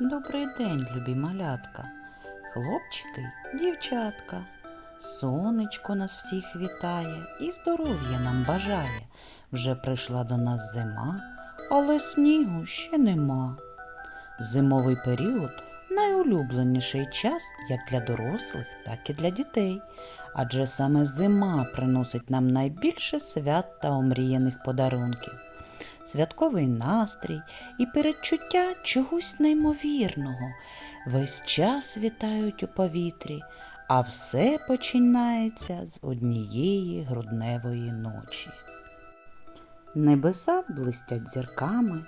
Добрий день, любі малятка, хлопчики, дівчатка. Сонечко нас всіх вітає і здоров'я нам бажає. Вже прийшла до нас зима, але снігу ще нема. Зимовий період найулюбленіший час як для дорослих, так і для дітей. Адже саме зима приносить нам найбільше свят та омріяних подарунків. Святковий настрій і передчуття чогось неймовірного весь час вітають у повітрі, а все починається з однієї грудневої ночі. Небеса блистять зірками,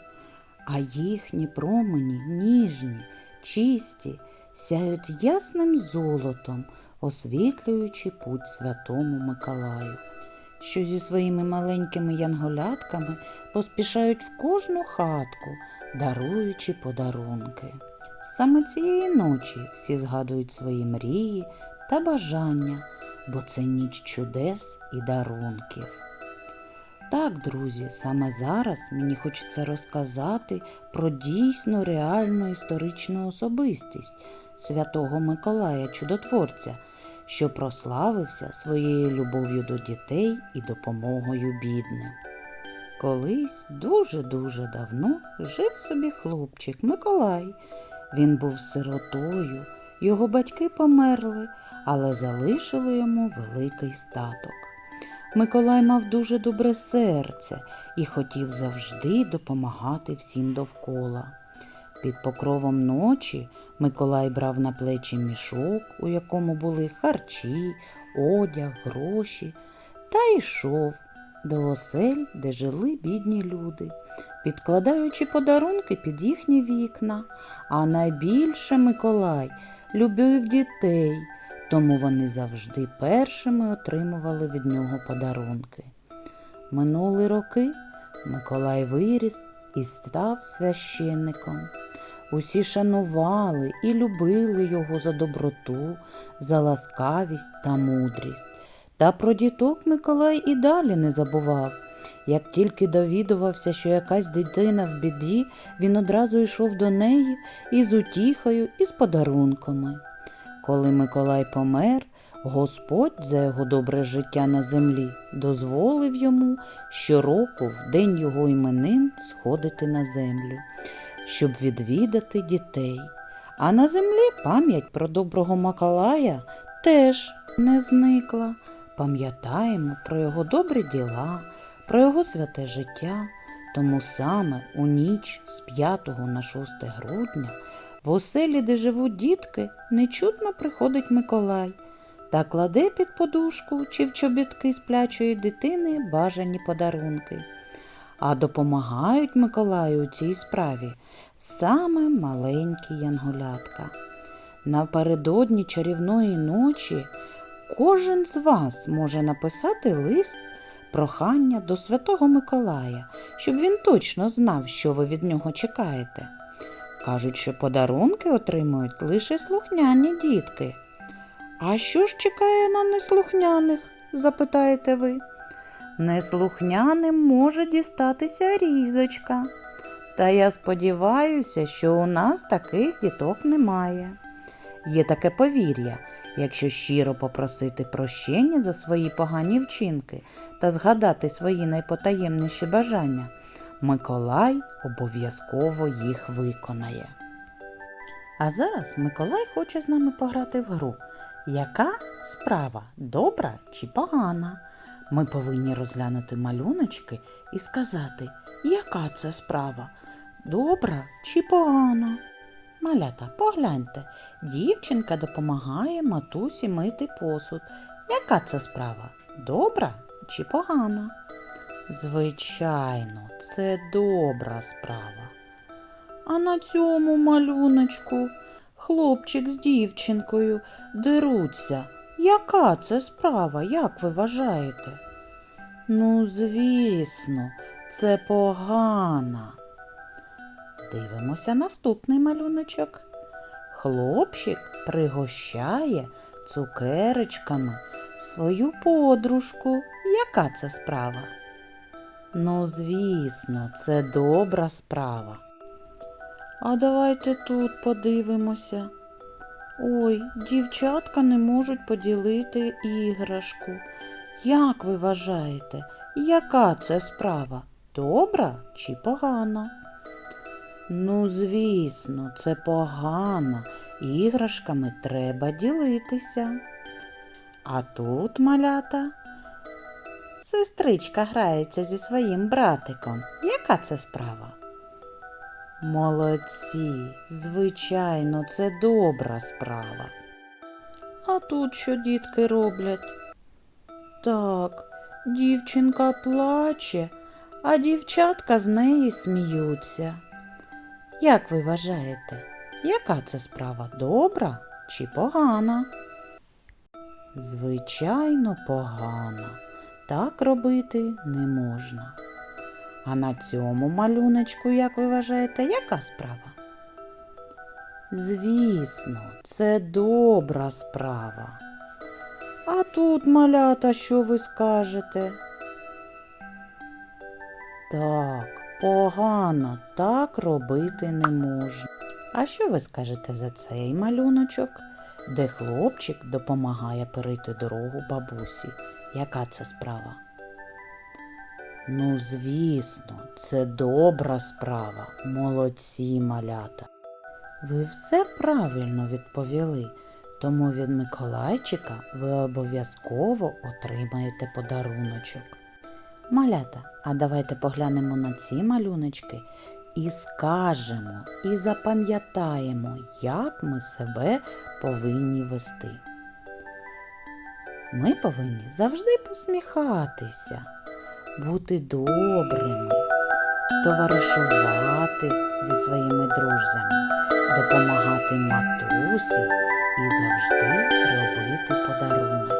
а їхні промені ніжні, чисті, сяють ясним золотом, освітлюючи путь святому Миколаю, що зі своїми маленькими янголятками поспішають в кожну хатку, даруючи подарунки. Саме цієї ночі всі згадують свої мрії та бажання, бо це ніч чудес і дарунків. Так, друзі, саме зараз мені хочеться розказати про дійсно реальну історичну особистість святого Миколая Чудотворця, що прославився своєю любов'ю до дітей і допомогою бідним. Колись дуже-дуже давно жив собі хлопчик Миколай. Він був сиротою, його батьки померли, але залишили йому великий статок. Миколай мав дуже добре серце і хотів завжди допомагати всім довкола. Під покровом ночі Миколай брав на плечі мішок, у якому були харчі, одяг, гроші, та йшов до осель, де жили бідні люди, підкладаючи подарунки під їхні вікна. А найбільше Миколай любив дітей, тому вони завжди першими отримували від нього подарунки. Минули роки Миколай виріс і став священником. Усі шанували і любили його за доброту, за ласкавість та мудрість. Та про діток Миколай і далі не забував. Як тільки довідувався, що якась дитина в біді, він одразу йшов до неї із утіхою і з подарунками. Коли Миколай помер, Господь за його добре життя на землі дозволив йому щороку в день його іменин сходити на землю, щоб відвідати дітей. А на землі пам'ять про доброго Миколая теж не зникла. Пам'ятаємо про його добрі діла, про його святе життя. Тому саме у ніч з 5 на 6 грудня в оселі, де живуть дітки, нечутно приходить Миколай та кладе під подушку чи в чобітки сплячої дитини бажані подарунки. А допомагають Миколаю у цій справі саме маленькі янголятка. Напередодні чарівної ночі кожен з вас може написати лист прохання до Святого Миколая, щоб він точно знав, що ви від нього чекаєте. Кажуть, що подарунки отримують лише слухняні дітки. А що ж чекає на неслухняних? запитаєте ви. Неслухняним може дістатися різочка. Та я сподіваюся, що у нас таких діток немає. Є таке повір'я, якщо щиро попросити прощення за свої погані вчинки та згадати свої найпотаємніші бажання, Миколай обов'язково їх виконає. А зараз Миколай хоче з нами пограти в гру. Яка справа добра чи погана? Ми повинні розглянути малюночки і сказати, яка це справа добра чи погана. Малята, погляньте, дівчинка допомагає матусі мити посуд. Яка це справа? Добра чи погана? Звичайно, це добра справа. А на цьому малюночку хлопчик з дівчинкою деруться. Яка це справа, як ви вважаєте? Ну, звісно, це погана. Дивимося наступний малюночок. Хлопчик пригощає цукерочками свою подружку. Яка це справа? Ну, звісно, це добра справа. А давайте тут подивимося. Ой, дівчатка не можуть поділити іграшку. Як ви вважаєте, яка це справа? Добра чи погана? Ну, звісно, це погано. Іграшками треба ділитися. А тут малята. Сестричка грається зі своїм братиком. Яка це справа? Молодці, звичайно, це добра справа. А тут що дітки роблять? Так, дівчинка плаче, а дівчатка з неї сміються. Як ви вважаєте, яка це справа добра чи погана? Звичайно, погана. Так робити не можна. А на цьому малюночку, як ви вважаєте, яка справа? Звісно, це добра справа. А тут, малята, що ви скажете? Так, погано, так робити не можна. А що ви скажете за цей малюночок, де хлопчик допомагає перейти дорогу бабусі? Яка це справа? Ну, звісно, це добра справа. Молодці малята. Ви все правильно відповіли, тому від Миколайчика ви обов'язково отримаєте подаруночок. Малята, а давайте поглянемо на ці малюночки і скажемо, і запам'ятаємо, як ми себе повинні вести. Ми повинні завжди посміхатися, бути добрими, товаришувати зі своїми друзями, допомагати матусі і завжди робити подарунки.